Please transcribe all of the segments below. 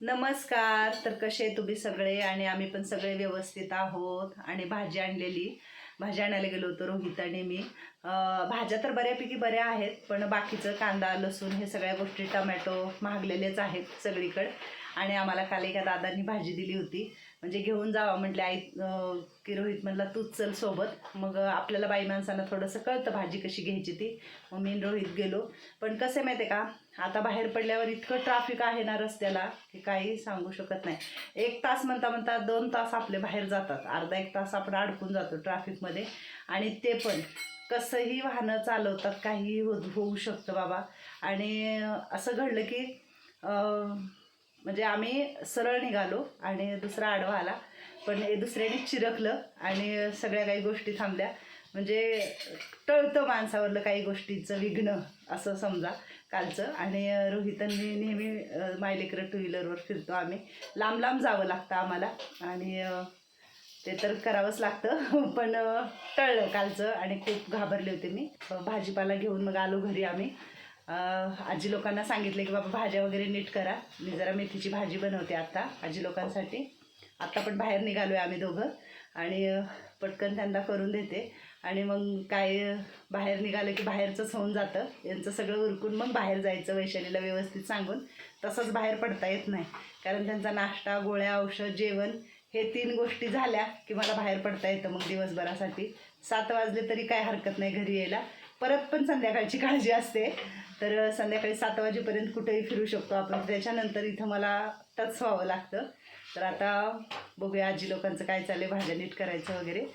नमस्कार तर कसे तुम्ही सगळे? आणि आम्ही पण सगळे व्यवस्थित आहोत. आणि भाजी आणलेली. भाजी आणायला गेलो होतो रोहित आणि मी. भाज्या तर बऱ्यापैकी बऱ्या आहेत पण बाकीचं कांदा लसूण हे सगळ्या गोष्टी टमॅटो महागलेलेच आहेत सगळीकडे. आणि आम्हाला काल एका दादांनी भाजी दिली होती. म्हणजे घेऊन जावा म्हटले आई की रोहित म्हणला तूच चल सोबत. मग आपल्याला बाई माणसांना थोडंसं कळतं भाजी कशी घ्यायची ती. मग मी रोहित गेलो. पण कसं आहे माहिती आहे का आता बाहेर पडल्यावर इतकं ट्राफिक आहे ना रस्त्याला की काही सांगू शकत नाही. एक तास म्हणता म्हणता दोन तास आपले बाहेर जातात. अर्धा एक तास आपण अडकून जातो ट्रॅफिकमध्ये आणि ते पण कसंही वाहनं चालवतात काहीही होऊ शकतं बाबा. आणि असं घडलं की म्हणजे आम्ही सरळ निघालो आणि दुसरा आडवा आला. पण दुसऱ्याने चिरकलं आणि सगळ्या काही गोष्टी थांबल्या. म्हणजे टळतं माणसावरलं काही गोष्टीचं विघ्न असं समजा कालचं. आणि रोहितांनी नेहमी मायलेकर मायलेकरं टू व्हीलरवर फिरतो आम्ही. लांब लांब जावं लागतं आम्हाला. आणि ते तर करावंच लागतं. पण टळलं कालचं आणि खूप घाबरले होते मी. भाजीपाला घेऊन मग आलो घरी आम्ही. आजी लोकांना सांगितले की बाबा भाज्या वगैरे नीट करा. मी जरा मेथीची भाजी बनवते आत्ता आजी लोकांसाठी. आत्ता पण बाहेर निघालो आहे आम्ही दोघं. आणि पटकन त्यांना करून देते. आणि मग काय बाहेर निघालं की बाहेरचंच होऊन जातं. यांचं सगळं उरकून मग बाहेर जायचं वैशालीला व्यवस्थित सांगून. तसंच बाहेर पडता येत नाही. कारण त्यांचा नाश्ता गोळ्या औषध जेवण हे तीन गोष्टी झाल्या की मला बाहेर पडता येतं मग दिवसभरासाठी. सात वाजले तरी काय हरकत नाही घरी यायला. परत पण संध्याकाळची काळजी असते तर संध्याकाळी सात वाजेपर्यंत कुठेही फिरू शकतो आपण त्याच्यानंतर इथं मला टच व्हावं लागतं तर आता बघूया आजी लोकांचं काय चाललंय भाज्या नीट करायचं वगैरे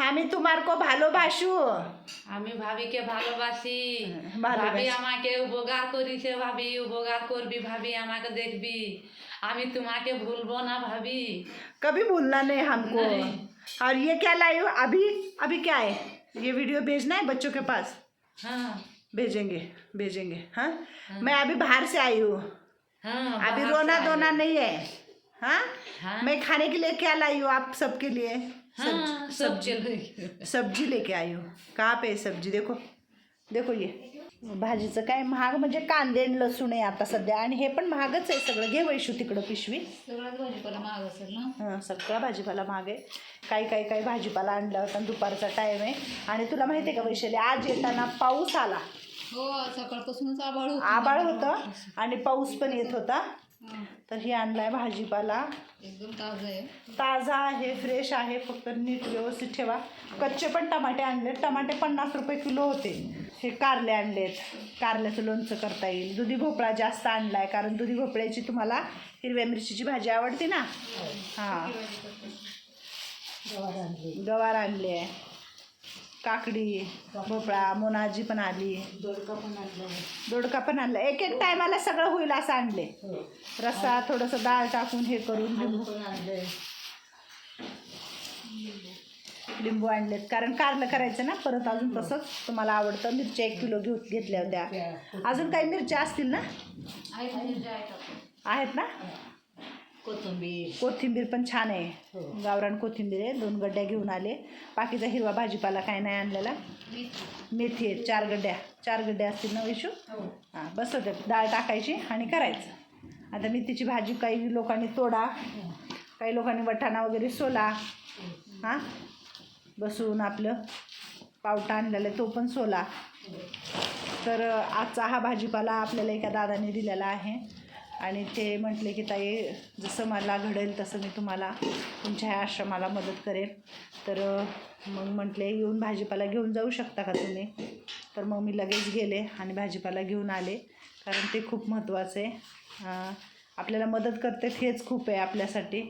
আমি তোমার কো ভালোবাসু আমি ভাবিকে ভালোবাসি ভালোবাসি। ভাবি আমাকে উপকার করিছে ভাবি উপকার করবি ভাবি আমাকে দেখবি আমি তোমাকে ভুলবো না ভাবি कभी भूलना नहीं हमको नहीं। और ये क्या लाई हो अभी अभी क्या है ये वीडियो भेजना है बच्चों के पास? हाँ। भेजेंगे भेजेंगे हाँ? मैं अभी बाहर से आई हूँ। हाँ अभी रोना धोना नहीं है। हाँ? हाँ। मैं खाने के लिए क्या लाई हूँ आप सबके लिए? हाँ सब्जी- सब्ज़ी लेके आई हूँ। कहाँ पे है सब्ज़ी? देखो देखो ये। भाजीचं काय महाग म्हणजे कांदे आणि लसूण आहे आता सध्या. आणि हे पण महागच आहे सगळं. घे वैशू तिकडं पिशवी. भाजीपाला महाग असेल ना? हां सगळा भाजीपाला महाग आहे. काही काही काही भाजीपाला आणला होता दुपारचा टाईम आहे. आणि तुला माहिती आहे का वैशाली आज येताना पाऊस आला. हो सकाळपासूनच आभाळ होतं. आबाळ होतं आणि पाऊस पण येत होता. तर ही आणलाय भाजीपाला. एकदम ताजा आहे. ताजा आहे फ्रेश आहे फक्त नीट व्यवस्थित ठेवा. कच्चे पण टमाटे आणले टमाटे पन्नास रुपये किलो होते. हे कारले आणलेत. कारल्याचं लोणचं करता येईल. दुधी भोपळा जास्त आणलाय कारण दुधी भोपळ्याची तुम्हाला हिरव्या मिरचीची भाजी आवडते ना? हां. गवार आणले. आहे काकडी भोपळा मोनाजी पण आली. दोडका पण आणला एक एक टायमाला सगळं होईल असं आणले. रस्सा थोडंसं डाळ टाकून हे करून लिंबू. लिंबू आणलेत. कारण कारलं करायचं ना परत अजून तसंच तुम्हाला आवडतं. मिरच्या एक किलो घेऊ घेतल्या होत्या. अजून काही मिरच्या असतील ना. आहेत ना? कोथिंबीर. कोथिंबीर पण छान आहे. गावरान कोथिंबीर आहे. दोन गड्ड्या घेऊन आले. बाकीचा हिरवा भाजीपाला काय नाही आणलेला. मेथी. आहे. चार गड्ड्या. चार गड्ड्या असतील ना विशू? हां. बस होते डाळ टाकायची आणि करायचं. आता मेथीची भाजी काही लोकांनी तोडा काही लोकांनी वटाणा वगैरे सोला. हां? बसून आपलं पावटा आणलेला आहे तो पण सोला. तर आजचा हा भाजीपाला आपल्याला एका दादाने दिलेला आहे. आणि ते म्हटले की ताई जसं मला घडेल तसं मी तुम्हाला तुमच्या ह्या आश्रमाला मदत करेन. तर मग म्हटले येऊन भाजीपाला घेऊन जाऊ शकता का तुम्ही? तर मग मी लगेच गेले आणि भाजीपाला घेऊन आले. कारण ते खूप महत्त्वाचं आहे. आपल्याला मदत करते हेच खूप आहे आपल्यासाठी.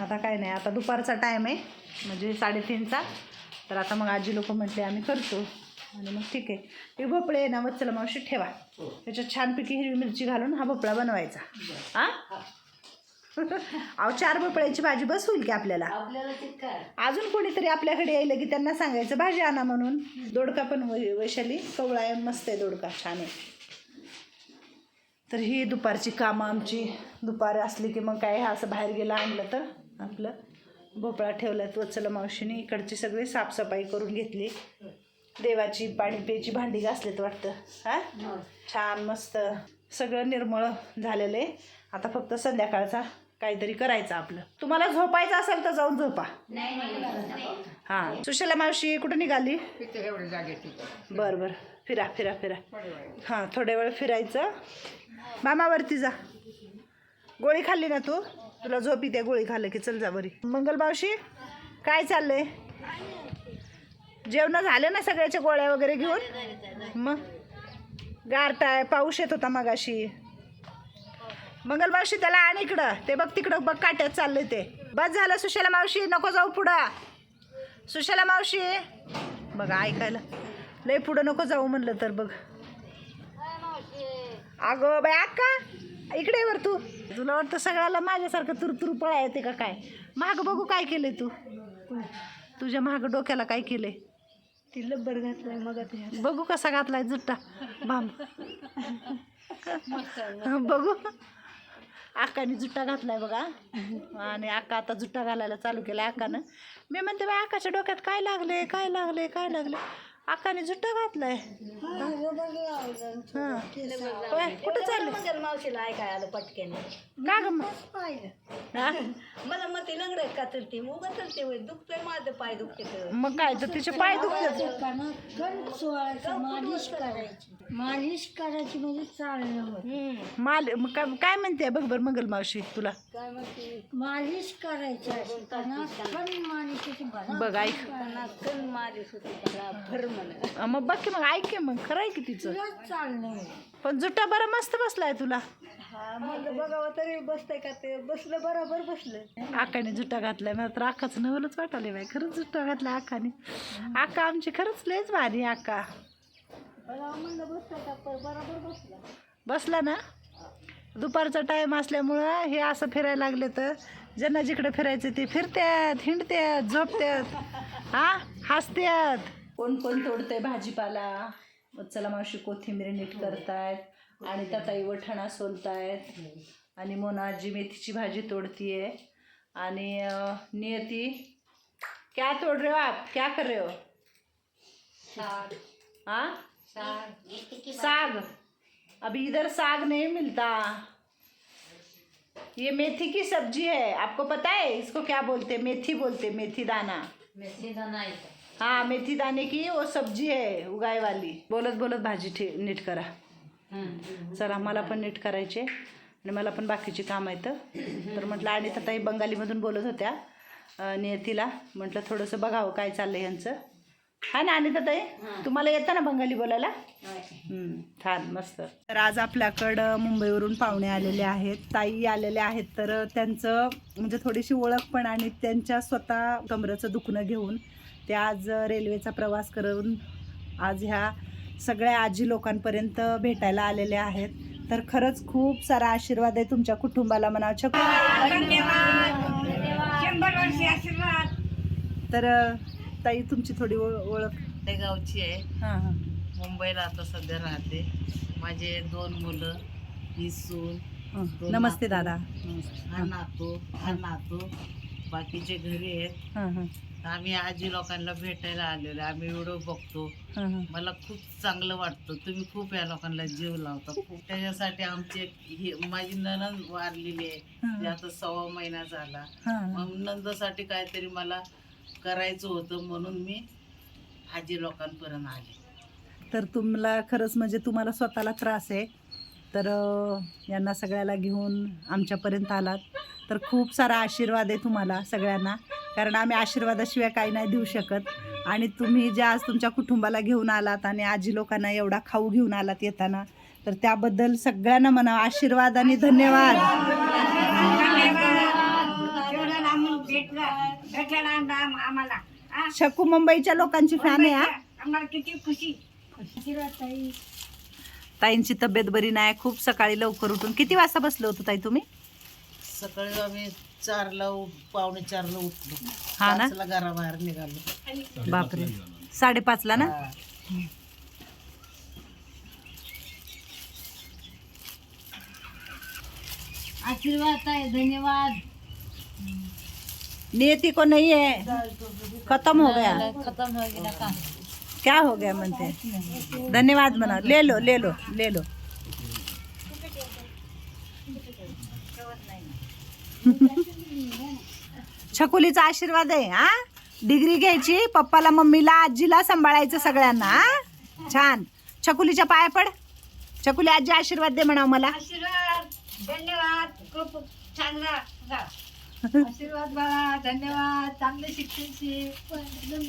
आता काय नाही आता दुपारचा टाईम आहे. म्हणजे साडेतीनचा. तर आता मग आजी लोक म्हटले आम्ही करतो. आणि मग ठीक आहे. हे भोपळे ना वत्सला मावशी ठेवा. त्याच्यात छानपैकी हिरवी मिरची घालून हा भोपळा बनवायचा. हा? अहो चार भोपळ्याची भाजी बस होईल की आपल्याला? अजून कोणीतरी आपल्याकडे यायलं की त्यांना सांगायचं भाजी आणा म्हणून. दोडका पण वैशाली कवळा आहे मस्त आहे दोडका छान आहे. तर ही दुपारची कामं आमची. दुपार असली की मग काय असं बाहेर गेलं आणलं तर आपलं भोपळा ठेवला वचलं मावशीने. इकडची सगळी साफसफाई करून घेतली. देवाची पाणी प्यायची भांडी घासलीत वाटतं. हां? छान मस्त सगळं निर्मळ झालेलं आहे. आता फक्त संध्याकाळचा काहीतरी करायचं आपलं. तुम्हाला झोपायचं असेल तर जाऊन झोपा. हां. सुशला मावशी कुठं निघाली? बरं बरं. फिरा फिरा फिरा. हां थोड्या वेळ फिरायचं. मामावरती जा. गोळी खाल्ली ना तू? तुला झोप येते गोळी खाल्लं की चल जा बरी मंगल मावशी काय चाललंय? जेवण झाले ना सगळ्याच्या गोळ्या वगैरे घेऊन? मग? गारटाय पाऊस येत होता मगाशी. मंगल मावशी त्याला आण इकडं. ते बघ तिकडं बघ काट्यात चाललंय ते. बस झालं सुशला मावशी नको जाऊ पुढं. सुशला मावशी. बघा ऐकायला. लय पुढं नको जाऊ म्हणलं तर बघ. अगं बाय अक्का इकडे वर तू. तुला वाटतं सगळ्याला माझ्यासारखं तुरतुर पळा येते का काय? महाग बघू काय केलंय तू. तुझ्या महाग डोक्याला काय केलंय? ती लब्बर घातलाय मग बघू कसा घातलाय जुट्टा. बाम. बघू. अक्काने जुट्टा घातलाय बघा. आणि अक्का आता जुट्टा घालायला चालू केला अक्कानं मी म्हणते बाय अक्काच्या डोक्यात काय लागले काय लागले काय लागले अक्काने जुट्टा घातलाय. हां. कुठं चालले मावशीला ऐकाय आलं पटक्याने का ग मग? पाहिलं? हा? मला मग ते लंगड का तर ती मग चलते होय दुखतोय माझं पाय दुखते तर. मग काय तर तिचे पाय दुखतात. मालिश करायची. मालिश करायची म्हणजे चालणं होत. माल मग काय काय म्हणते? बघ बरं मंगल मावशी तुला. काय म्हणते? मालिश करायची असताना कण मालिशची बघ ऐक. कण मालिश होती त्याला भर म्हणा. अं, मग बघ की मग ऐक की मग खरं आहे की तिचं? चालणं पण जुट्टा बरं मस्त बसलाय तुला. हा मग बघावं तरी बसतंय का ते? बसलं बरोबर बसलं. आकाने जुट्टा घातलाय मला तर आकाचं नवलच वाटायला बाई. खरंच जुट्टा घातलाय आकाने आका आमची खरंच लयच भारी आका. बघावं म्हणलं बसतंय का? पण बरोबर बसलं. बसला ना? दुपारचा टाईम असल्यामुळं हे असं फिरायला लागले तर ज्यांना जिकडे फिरायचं ते फिरत्यात हिंडत्यात झोपत्यात. हा हसत्यात. कोण कोण तोडतंय भाजीपाला? चला मावशी कोथिंबीर नीट करतायत आणि त्याताई वठाणा सोलतायत. आणि मोनाजी मेथीची भाजी तोडतीये. आणि नियती क्या तोड़ रहे हो आप? क्या कर रहे हो? हाँ साग. अभी इधर साग नहीं मिलता। ये मेथी की सब्जी है। आपको पता है इसको क्या बोलते हैं? मेथी बोलते हैं, मेथी दाना। मेथी दाना हाँ मेथी दाने की वो सब्जी है उगाय वाली. बोलत बोलत भाजी ठे नीट करा. चला मला पण नीट करायचे आणि मला पण बाकीची काम आहेत. तर म्हटलं आणि ताई बंगालीमधून बोलत होत्या नियतीला. म्हटलं थोडंसं बघावं काय चाललंय यांचं हा ना आणि ताई? तुम्हाला येतं ना बंगाली बोलायला? छान मस्त. तर आज आपल्याकडं मुंबईवरून पाहुणे आलेले आहेत. ताई आलेले आहेत तर त्यांचं म्हणजे थोडीशी ओळख पण आणि त्यांच्या स्वतः कमरेचं दुखणं घेऊन ते आज रेल्वेचा प्रवास करून आज ह्या सगळ्या आजी लोकांपर्यंत भेटायला आलेले आहेत. तर खरंच खूप सारा आशीर्वाद आहे तुमच्या कुटुंबाला म्हणा छकू तर ताई तुमची थोडी ओळ- ओळख. ते गावची आहे. हां हां. मुंबईला आता सध्या राहते. माझे दोन मुलं ही सून. नमस्ते दादा. हा नातू हा नातू. बाकीचे घरी आहेत. आम्ही आजी लोकांना भेटायला आलेलो. आम्ही व्हिडिओ बघतो. मला खूप चांगलं वाटतं. तुम्ही खूप या लोकांना जीव लावता. खूप त्याच्यासाठी आमची एक ही माझी ननंद वारलेली आहे. आता सव्वा महिना झाला. मग नंदसाठी काहीतरी मला करायचं होतं म्हणून मी आजी लोकांपर्यंत आले. तर तुम्हाला खरंच म्हणजे तुम्हाला स्वतःला त्रास आहे. तर अं, यांना सगळ्याला घेऊन आमच्यापर्यंत आलात. तर खूप सारा आशीर्वाद आहे तुम्हाला सगळ्यांना. कारण आम्ही आशीर्वादाशिवाय काही नाही देऊ शकत. आणि तुम्ही ज्या आज तुमच्या कुटुंबाला घेऊन आलात आणि आजी लोकांना एवढा खाऊ घेऊन आलात येताना तर त्याबद्दल सगळ्यांना म्हणा आशीर्वाद आणि धन्यवाद. शकू मुंबईच्या लोकांची फॅन आहे हा? ताईंची तब्येत बरी नाही खूप सकाळी लवकर उठून. किती वाजता बसलो होतो ताई तुम्ही? सकाळी आम्ही चारला उ- पावणे चारला उठलो. हा ना? पाचला घराबाहेर निघालो. बापरे. साडेपाचला ना? हा. आशीर्वाद आहे धन्यवाद. नियति को नहीं है खत्म हो गया. खत्म हो गया क्या हो गया म्हणते. धन्यवाद म्हणा. ले लो ले लो ले लो. छकुलीचा आशीर्वाद आहे हा? डिग्री घ्यायची पप्पाला मम्मीला आजीला सांभाळायचं सगळ्यांना हा? छान. छकुलीच्या पाया पड. छकुली आजी आशीर्वाद दे म्हणा मला. आशीर्वाद धन्यवाद. खूप छान आशीर्वाद बाळा धन्यवाद. चांगले शिक्षण